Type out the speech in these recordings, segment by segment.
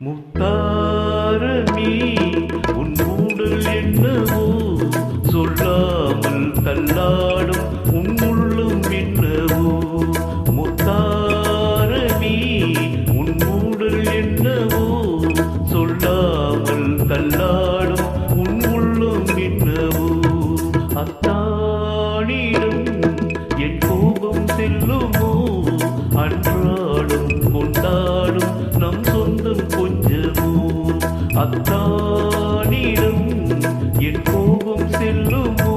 முத்தாரமி உன் மூடல் என்னவோ சொல்லாமல் தள்ளா அத்தானிடம் என் கோபம் செல்லுமோ?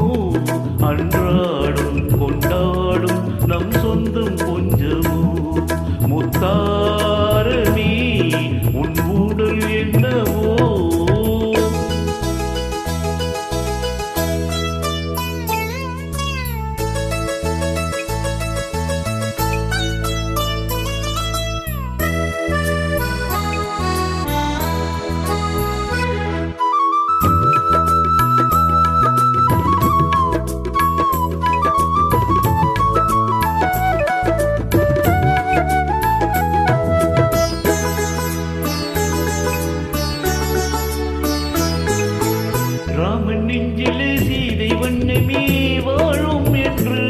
அன்றாடும் ராமன் நெஞ்சிலே சீதை வண்ணமே வாழும் என்று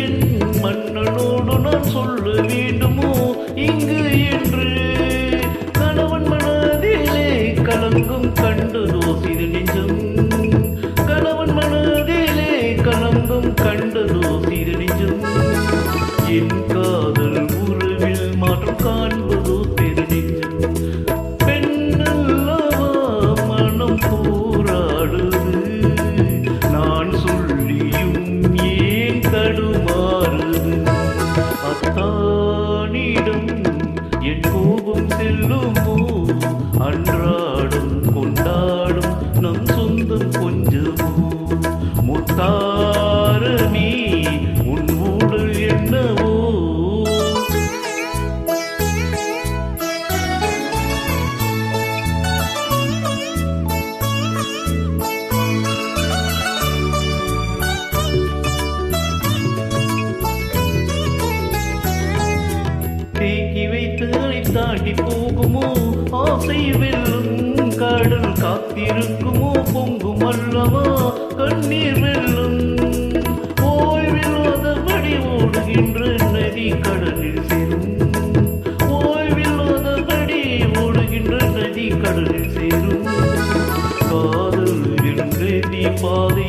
என் மன்னனோடு நான் சொல்ல வேண்டுமோ இங்கு என்று. கணவன் மனதிலே கலங்கும் கண்டு தோசிது நெஞ்சம். கணவன் மனதிலே கலங்கும் கண்டு தோசிது நெஞ்சம். என் பொங்கும் கண்ணீர் வெல்லும் ஓய்வில்லாதபடி ஓடுகின்ற நதி கடலில் சேரும். ஓய்வில்லாதபடி ஓடுகின்ற நதி கடலில் சேரும். காதல் என்று நீ பாதை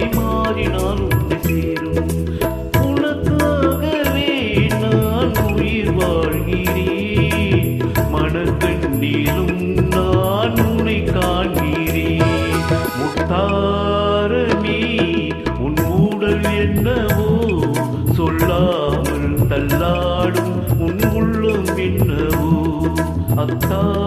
உள்ளம் என்னவோ அத்தானிடம் என்